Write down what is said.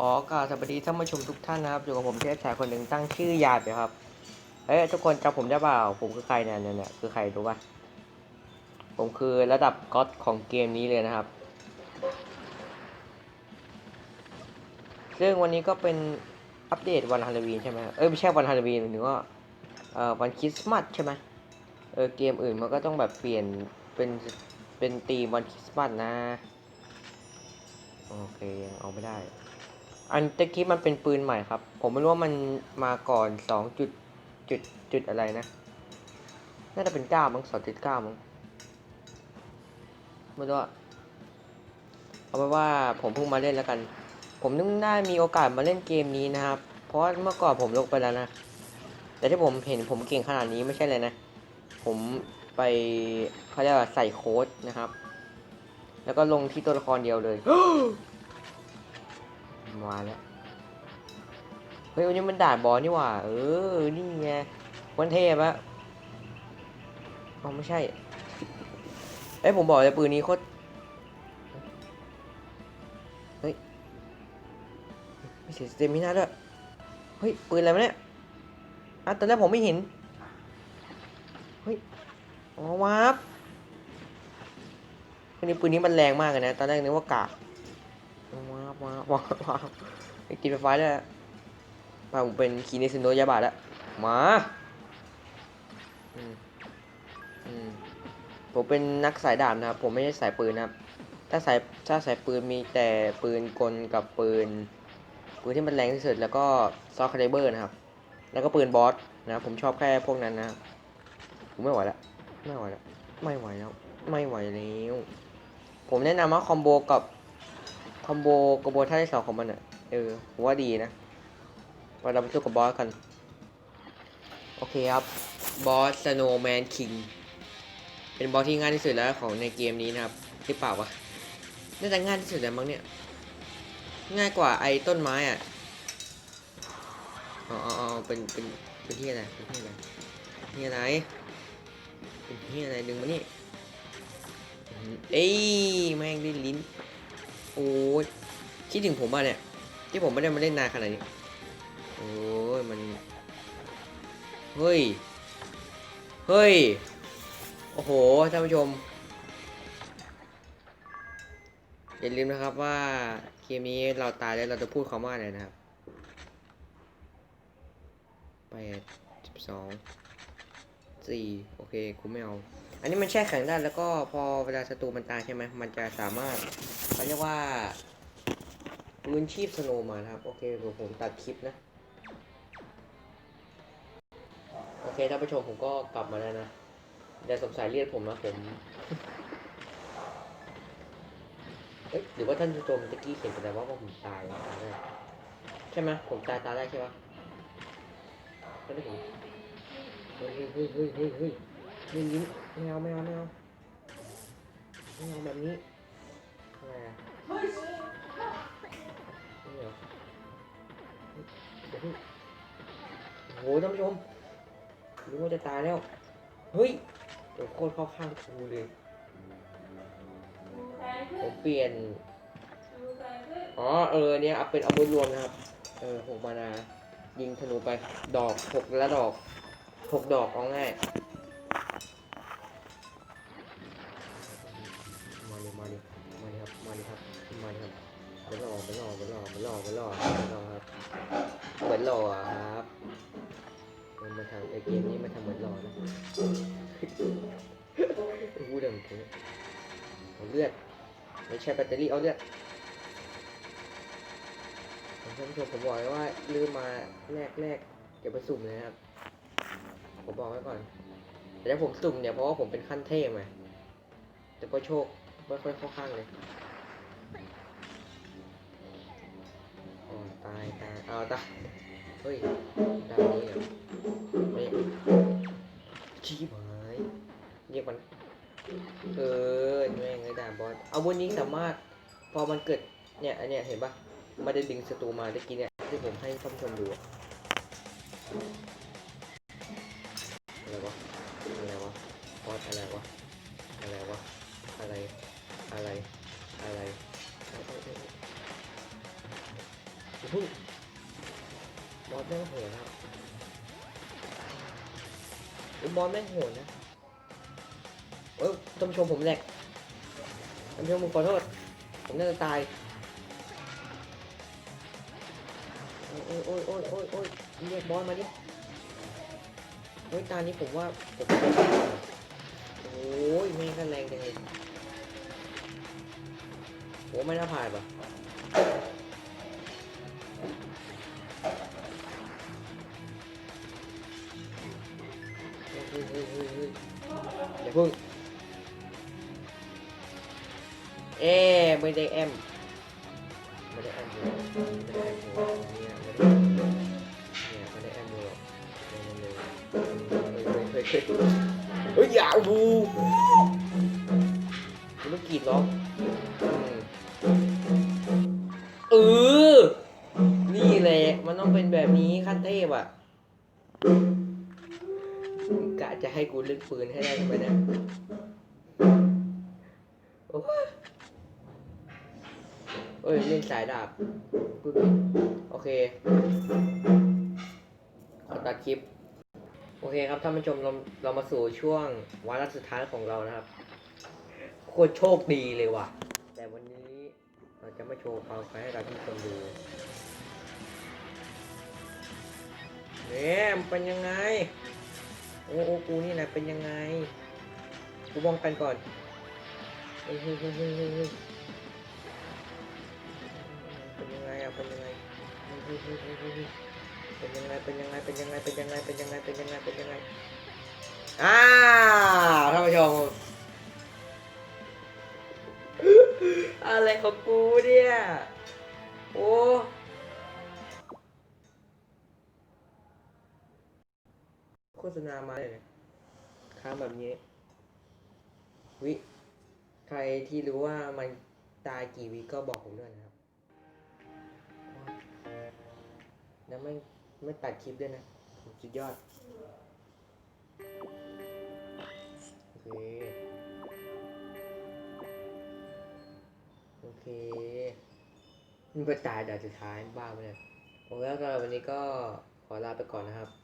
อ๋อกล่าวสวัสดีท่านผู้ชมทุกท่านนะครับอยู่กับผมเทพชายคนหนึ่งตั้งชื่อยาดไปครับเฮ้ยทุกคนจำผมได้เปล่าผมคือใครเนี่ยเนี่ยเนี่ยคือใครรู้ป่ะผมคือระดับก็อดของเกมนี้เลยนะครับ ซึ่งวันนี้ก็เป็นอัปเดตวันฮาโลวีนใช่ไหมเอ้ยไม่ใช่วันฮาโลวีนหรือว่าเอ่อวันคริสต์มาสใช่ไหมเออเกมอื่นมันก็ต้องแบบเปลี่ยนเป็นเป็นธีมวันคริสต์มาสนะโอเคยังเอาไม่ได้ อันตะกี้มันเป็นปืนใหม่ครับ ผมไม่รู้ว่ามันมาก่อนสองจุดจุดจุดอะไรนะ น่าจะเป็นเก้ามั้งสองจุดเก้ามั้งไม่รู้อะเอาไว้ว่าผมเพิ่งมาเล่นแล้วกัน ผมนึกได้มีโอกาสมาเล่นเกมนี้นะครับ เพราะเมื่อก่อนผมลงไปแล้วนะ แต่ที่ผมเห็นผมเก่งขนาดนี้ไม่ใช่เลยนะ ผมไปเขาเรียกว่าใส่โค้ดนะครับ แล้วก็ลงที่ตัวละครเดียวเลย มาแล้วเฮ้ยวันนี้มันด่านบอลนี่หว่า เออ นี่ไงวันเทพอะอ๋อไม่ใช่ เอ้ยผมบอกเลยปืนนี้โคตร เฮ้ยไม่เสียสเตมิน่าด้วย เฮ้ย ปืนอะไรเนี่ยอะตอนแรกผมไม่เห็น เฮ้ย อ๋อวับปืนนี้ปืนนี้มันแรงมากเลยนะ ตอนแรกนึกว่ากาก ว้าวว้าวว้าวว้าวไอ้กินไฟฟ้าเลยมาผมเป็นคีเนซินโดยาบาดแล้วมาผมเป็นนักสายดาบนะครับ ผมไม่ใช่สายปืนนะครับ ถ้าสายถ้าสายปืนมีแต่ปืนกลกับปืน ปืนที่มันแรงที่สุดแล้วก็ซอคาลิเบอร์นะครับ แล้วก็ปืนบอสนะครับผมชอบแค่พวกนั้นนะผมไม่ไหวแล้วไม่ไหวแล้วไม่ไหวแล้วไม่ไหวแล้ว ผมแนะนำว่าคอมโบกับ อมโบกระบท่าที่สองของมันอะ เออผมว่าดีนะเวลาไปสู้กับบอสกัน โอเคครับ บอส Snowman King เป็นบอสที่ง่ายที่สุดแล้วของในเกมนี้นะครับหรือเปล่าวะ น่าจะง่ายที่สุดแล้วมั้งเนี่ย ง่ายกว่าไอ้ต้นไม้อะ อ๋ออ๋อเป็น เป็น เป็นที่อะไร เป็นที่อะไรที่อะไร เป็นที่อะไรดึงมานี่เอ้ยแม่งได้ลิ้น โอ้ยคิดถึงผมอะเนี่ย ที่ผมไม่ได้มาเล่นนานขนาดนี้ โอ้ยมัน เฮ้ย เฮ้ย โอ้โห ท่านผู้ชม อย่าลืมนะครับว่าเกมนี้เราตายแล้วเราจะพูดคำว่าอะไรนะครับแปดสิบสองสี่โอเคกูไม่เอา อันนี้มันแช่แข็งได้แล้วก็พอเวลาศัตรูมันตายใช่ไหมมันจะสามารถ เขาเรียกว่าปืนชีพสโนมานะครับ โอเคเดี๋ยวผมตัดคลิปนะ โอเคท่านผู้ชมผมก็กลับมาแล้วนะอย่าสงสัยเรียกผมนะผมเอ๊ะหรือว่าท่านผู้ชมตะกี้เห็นแต่ว่าผมตายตาแรกใช่ไหมผมตายตาแรกใช่ปะไม่ได้ผมเฮ้ยเฮ้ยเฮ้ยเฮ้ยเฮ้ยเฮ้ยเฮ้ยยิ้มไม่เอาไม่เอาไม่เอาไม่เอาแบบนี้ เอาเดี๋ยโอ้โหท่านผู้ชมรู้ว่าจะตายแล้ว เฮ้ยเดี๋ยวโคตรเข้าข้างกูเลย ผมเปลี่ยน อ๋อ เออ เนี่ยเอาเป็นอาวุธรวมนะครับ เออหกมานา ยิงธนูไป ดอกหกละดอกหกดอกเอาง่าย มือนหล่อเหมือนหล่อเหมือนหล่อเหมือนหล่อเหมือนหล่อเหมือนหล่อครับเหมือนหล่อครับมันมาทำไอเกมนี้มาทำเหมือนหล่อนะพูดเรื่องของผมเอาเลือดไม่ใช่แบตเตอรี่เอาเลือดท่านผู้ชมผมบอกว้ว่าลืมมาแรกแรกเดี๋ยวไปสุ่มเลยนะครับ ผมบอกไว้ก่อนแต่ถ้าผมสุ่มเนี่ยเพราะว่าผมเป็นขั้นเทพไงแต่ก็โชคไม่ค่อยเข้าข้างเลย ตาเอาตาเฮ้ยดาวนี้เหรอไม่ชี้หายเรียกมันเออแม่งไอ้ด่าบอสอาวุธนี้สามารถ พอมันเกิดเนี่ยอันเนี้ยเห็นปะมันได้ดึงศัตรูมาได้กินเนี่ยที่ผมให้ท่านผู้ชมดูอะอะไรวะอะไรวะบอสอะไรวะอะไรวะอะไรอะไรอะไรเอ้ยเอ้ยเอ้ยพึ่ง บอสแม่งโหดครับอุบอสแม่งโหดนะเอ้ยท่านผู้ชมผมแหลกท่านผู้ชมผมขอโทษ ผมน่าจะตาย โอ้ยโอ้ยโอ้ยโอ้ยโอ้ยเรียกบอสมาดิเฮ้ยตานี้ผมว่าผมโอ้ยแม่งแรงจังเลยโหไม่น่าผ่านปะ อย่าพึ่ง เอ๊ไม่ได้แอมไม่ได้แอมเลยไม่ได้แอมเลยเนี่ยไม่ได้เนี่ยไม่ได้แอมเลยหรอกเนี่ยเนี่ยเฮ้ยเฮ้ยเฮ้ยเฮ้ยอย่าบูคุณต้องกรีดร้องอืมเออ นี่แหละ มันต้องเป็นแบบนี้ขั้นเทพอะ จะให้กูเลึกปืนให้ได้ใช่ไหมเนี่ยโอ้ยเอ้ยเล่นสายดาบปึ๊บโอเค ขอตัดคลิป โอเคครับท่านผู้ชมเราเรามาสู่ช่วงวาระสุดท้ายของเรานะครับ โคตรโชคดีเลยว่ะ แต่วันนี้เราจะมาโชว์ความแข็งให้กับท่านผู้ชมดูเนี่ยมันเป็นยังไง โอ้โอ้กูนี่นะเป็นยังไง กูป้องกันก่อนเฮ้ยเฮ้ยเฮ้ยเฮ้ยเฮ้ยเป็นยังไงอะเป็นยังไงเฮ้ยเฮ้ยเฮ้ยเฮ้ยเฮ้ยเฮ้ยเป็นยังไง เป็นยังไง เป็นยังไง เป็นยังไง เป็นยังไง เป็นยังไง เป็นยังไง อ่าท่านผู้ชมอะไรของกู ษณามาเลยนี่ยค้างแบบนี้ วิ ใครที่รู้ว่ามันตายกี่วิก็บอกผมด้วยนะครับ แล้วไม่ไม่ตัดคลิปด้วยนะสุดยอด โอเค โอเคมันไปตายด่านสุดท้ายบ้าไปเลยโอเคแล้วสำหรับวันนี้ก็ขอลาไปก่อนนะครับ